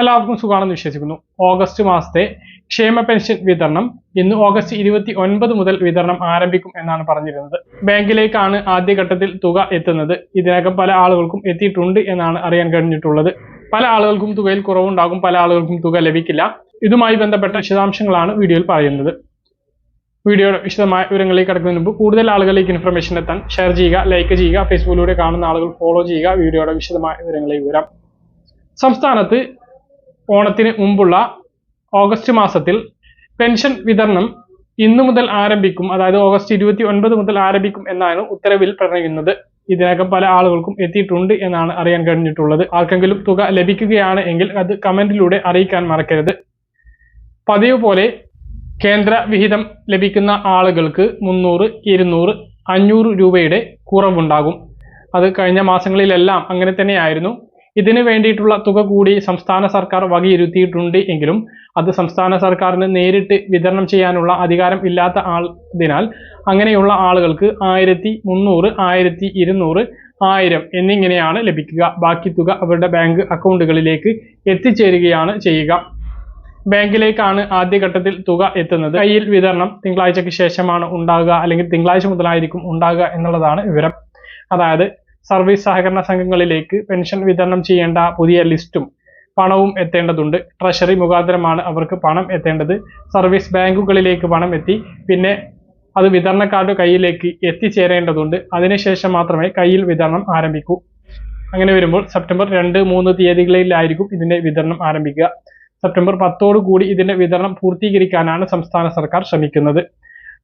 എല്ലാവർക്കും സുഖമാണെന്ന് വിശ്വസിക്കുന്നു. ഓഗസ്റ്റ് മാസത്തെ ക്ഷേമ പെൻഷൻ വിതരണം ഇന്ന് ഓഗസ്റ്റ് ഇരുപത്തി ഒൻപത് മുതൽ വിതരണം ആരംഭിക്കും എന്നാണ് പറഞ്ഞിരുന്നത്. ബാങ്കിലേക്കാണ് ആദ്യഘട്ടത്തിൽ തുക എത്തുന്നത്. ഇതിനകം പല ആളുകൾക്കും എത്തിയിട്ടുണ്ട് എന്നാണ് അറിയാൻ കഴിഞ്ഞിട്ടുള്ളത്. പല ആളുകൾക്കും തുകയിൽ കുറവുണ്ടാകും പല ആളുകൾക്കും തുക ലഭിക്കില്ല. ഇതുമായി ബന്ധപ്പെട്ട വിശദാംശങ്ങളാണ് വീഡിയോയിൽ പറയുന്നത്. വീഡിയോയുടെ വിശദമായ വിവരങ്ങളിലേക്ക് കടക്കുന്നതിന് മുമ്പ് കൂടുതൽ ആളുകളിലേക്ക് ഇൻഫർമേഷൻ എത്താൻ ഷെയർ ചെയ്യുക ലൈക്ക് ചെയ്യുക ഫേസ്ബുക്കിലൂടെ കാണുന്ന ആളുകൾ ഫോളോ ചെയ്യുക. വീഡിയോയുടെ വിശദമായ വിവരങ്ങളിലേക്ക് വരാം സംസ്ഥാനത്ത് ഓണത്തിന് മുമ്പുള്ള ഓഗസ്റ്റ് മാസത്തിൽ പെൻഷൻ വിതരണം ഇന്നു മുതൽ ആരംഭിക്കും. അതായത് ഓഗസ്റ്റ് ഇരുപത്തി ഒൻപത് മുതൽ ആരംഭിക്കും എന്നാണ് ഉത്തരവിൽ പറയുന്നത് ഇതിനകം പല ആളുകൾക്കും എത്തിയിട്ടുണ്ട് എന്നാണ് അറിയാൻ കഴിഞ്ഞിട്ടുള്ളത്. ആർക്കെങ്കിലും തുക ലഭിക്കുകയാണ് എങ്കിൽ അത് കമന്റിലൂടെ അറിയിക്കാൻ മറക്കരുത്. പതിവ് പോലെ കേന്ദ്ര വിഹിതം ലഭിക്കുന്ന ആളുകൾക്ക് മുന്നൂറ് ഇരുന്നൂറ് അഞ്ഞൂറ് രൂപയുടെ കുറവുണ്ടാകും. അത് കഴിഞ്ഞ മാസങ്ങളിലെല്ലാം അങ്ങനെ തന്നെയായിരുന്നു. ഇതിനു വേണ്ടിയിട്ടുള്ള തുക കൂടി സംസ്ഥാന സർക്കാർ വകയിരുത്തിയിട്ടുണ്ട് എങ്കിലും അത് സംസ്ഥാന സർക്കാരിന് നേരിട്ട് വിതരണം ചെയ്യാനുള്ള അധികാരം ഇല്ലാത്ത ആൾതിനാൽ അങ്ങനെയുള്ള ആളുകൾക്ക് ആയിരത്തി മുന്നൂറ് ആയിരത്തി ഇരുന്നൂറ് ആയിരം എന്നിങ്ങനെയാണ് ലഭിക്കുക. ബാക്കി തുക അവരുടെ ബാങ്ക് അക്കൗണ്ടുകളിലേക്ക് എത്തിച്ചേരുകയാണ് ചെയ്യുക. ബാങ്കിലേക്കാണ് ആദ്യഘട്ടത്തിൽ തുക എത്തുന്നത്. കയ്യിൽ വിതരണം തിങ്കളാഴ്ചയ്ക്ക് ശേഷമാണ് ഉണ്ടാകുക അല്ലെങ്കിൽ തിങ്കളാഴ്ച മുതലായിരിക്കും ഉണ്ടാകുക എന്നുള്ളതാണ് വിവരം. അതായത് സർവീസ് സഹകരണ സംഘങ്ങളിലേക്ക് പെൻഷൻ വിതരണം ചെയ്യേണ്ട പുതിയ ലിസ്റ്റും പണവും എത്തേണ്ടതുണ്ട്. ട്രഷറി മുഖാന്തരമാണ് അവർക്ക് പണം എത്തേണ്ടത്. സർവീസ് ബാങ്കുകളിലേക്ക് പണം എത്തി പിന്നെ അത് വിതരണക്കാരുടെ കയ്യിലേക്ക് എത്തിച്ചേരേണ്ടതുണ്ട്. അതിനുശേഷം മാത്രമേ കയ്യിൽ വിതരണം ആരംഭിക്കൂ. അങ്ങനെ വരുമ്പോൾ സെപ്റ്റംബർ രണ്ട് മൂന്ന് തീയതികളിലായിരിക്കും ഇതിന്റെ വിതരണം ആരംഭിക്കുക. സെപ്റ്റംബർ പത്തോടു കൂടി ഇതിന്റെ വിതരണം പൂർത്തീകരിക്കാനാണ് സംസ്ഥാന സർക്കാർ ശ്രമിക്കുന്നത്.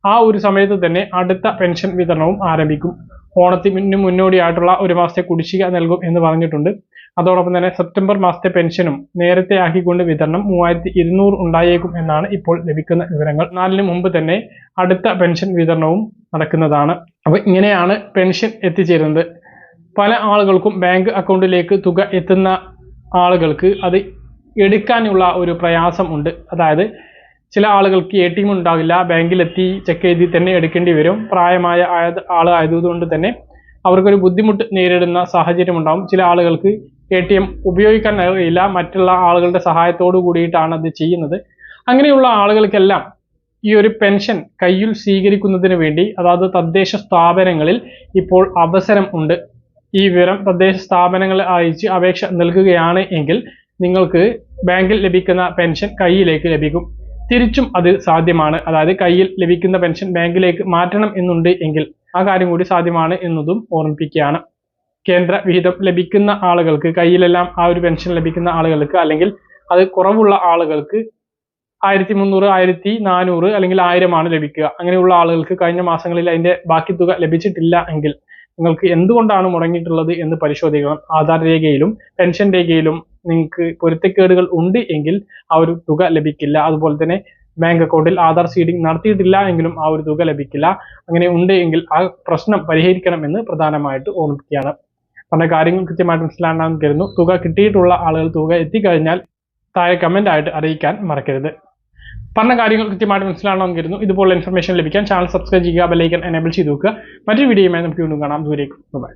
ആ ഒരു സമയത്ത് തന്നെ അടുത്ത പെൻഷൻ വിതരണവും ആരംഭിക്കും. ഓണത്തിന് മുന്നോടിയായിട്ടുള്ള ഒരു മാസത്തെ കുടിശ്ശിക നൽകും എന്ന് പറഞ്ഞിട്ടുണ്ട്. അതോടൊപ്പം തന്നെ സെപ്റ്റംബർ മാസത്തെ പെൻഷനും നേരത്തെ ആക്കിക്കൊണ്ട് വിതരണം മൂവായിരത്തി ഇരുന്നൂറ് ഉണ്ടായേക്കും എന്നാണ് ഇപ്പോൾ ലഭിക്കുന്ന വിവരങ്ങൾ. നാലിന് മുമ്പ് തന്നെ അടുത്ത പെൻഷൻ വിതരണവും നടക്കുന്നതാണ്. അപ്പോൾ ഇങ്ങനെയാണ് പെൻഷൻ എത്തിച്ചേരുന്നത്. പല ആളുകൾക്കും ബാങ്ക് അക്കൗണ്ടിലേക്ക് തുക എത്തുന്ന ആളുകൾക്ക് അത് എടുക്കാനുള്ള ഒരു പ്രയാസം ഉണ്ട്. അതായത് ചില ആളുകൾക്ക് എ ടി എം ഉണ്ടാവില്ല. ബാങ്കിലെത്തി ചെക്ക് എഴുതി തന്നെ എടുക്കേണ്ടി വരും. പ്രായമായ ആളായതുകൊണ്ട് തന്നെ അവർക്കൊരു ബുദ്ധിമുട്ട് നേരിടുന്ന സാഹചര്യം ഉണ്ടാവും. ചില ആളുകൾക്ക് എ ടി എം ഉപയോഗിക്കാൻ അറിയില്ല. മറ്റുള്ള ആളുകളുടെ സഹായത്തോടു കൂടിയിട്ടാണ് അത് ചെയ്യുന്നത്. അങ്ങനെയുള്ള ആളുകൾക്കെല്ലാം ഈ ഒരു പെൻഷൻ കയ്യിൽ സ്വീകരിക്കുന്നതിന് വേണ്ടി അതായത് തദ്ദേശ സ്ഥാപനങ്ങളിൽ ഇപ്പോൾ അവസരം ഉണ്ട്. ഈ വിവരം തദ്ദേശ സ്ഥാപനങ്ങളെ അയച്ച് അപേക്ഷ നൽകുകയാണ് എങ്കിൽ നിങ്ങൾക്ക് ബാങ്കിൽ ലഭിക്കുന്ന പെൻഷൻ കയ്യിലേക്ക് ലഭിക്കും. തിരിച്ചും അത് സാധ്യമാണ്. അതായത് കയ്യിൽ ലഭിക്കുന്ന പെൻഷൻ ബാങ്കിലേക്ക് മാറ്റണം എന്നുണ്ട് എങ്കിൽ ആ കാര്യം കൂടി സാധ്യമാണ് എന്നതും ഓർമ്മിപ്പിക്കുകയാണ്. കേന്ദ്ര വിഹിതം ലഭിക്കുന്ന ആളുകൾക്ക് കയ്യിലെല്ലാം ആ ഒരു പെൻഷൻ ലഭിക്കുന്ന ആളുകൾക്ക് അല്ലെങ്കിൽ അത് കുറവുള്ള ആളുകൾക്ക് ആയിരത്തി മുന്നൂറ് ആയിരത്തി നാനൂറ് അല്ലെങ്കിൽ ആയിരമാണ് ലഭിക്കുക. അങ്ങനെയുള്ള ആളുകൾക്ക് കഴിഞ്ഞ മാസങ്ങളിൽ അതിന്റെ ബാക്കി തുക ലഭിച്ചിട്ടില്ല എങ്കിൽ നിങ്ങൾക്ക് എന്തുകൊണ്ടാണ് മുടങ്ങിയിട്ടുള്ളത് എന്ന് പരിശോധിക്കണം. ആധാർ രേഖയിലും പെൻഷൻ രേഖയിലും നിങ്ങൾക്ക് പൊരുത്തക്കേടുകൾ ഉണ്ട് എങ്കിൽ ആ ഒരു തുക ലഭിക്കില്ല. അതുപോലെ തന്നെ ബാങ്ക് അക്കൗണ്ടിൽ ആധാർ സീഡിംഗ് നടത്തിയിട്ടില്ല എങ്കിലും ആ ഒരു തുക ലഭിക്കില്ല. അങ്ങനെ ഉണ്ട് എങ്കിൽ ആ പ്രശ്നം പരിഹരിക്കണം എന്ന് പ്രധാനമായിട്ട് ഓർമ്മിക്കുകയാണ്. പറഞ്ഞ കാര്യങ്ങൾ കൃത്യമായിട്ട് മനസ്സിലാണെന്ന് കരുതുന്നു. തുക കിട്ടിയിട്ടുള്ള ആളുകൾ തുക എത്തിക്കഴിഞ്ഞാൽ താഴെ കമന്റ് ആയിട്ട് അറിയിക്കാൻ മറക്കരുത്. പറഞ്ഞ കാര്യങ്ങൾ കൃത്യമായിട്ട് മനസ്സിലാണെന്ന് കരുതുന്നു. ഇതുപോലുള്ള ഇൻഫർമേഷൻ ലഭിക്കാൻ ചാനൽ സബ്സ്ക്രൈബ് ചെയ്യുക ബെല്ലൈക്കൻ എനേബിൾ ചെയ്ത് നോക്കുക മറ്റൊരു വീഡിയോയുമായി നമുക്ക് വീണ്ടും കാണാം. ദൂരേക്കും ബൈ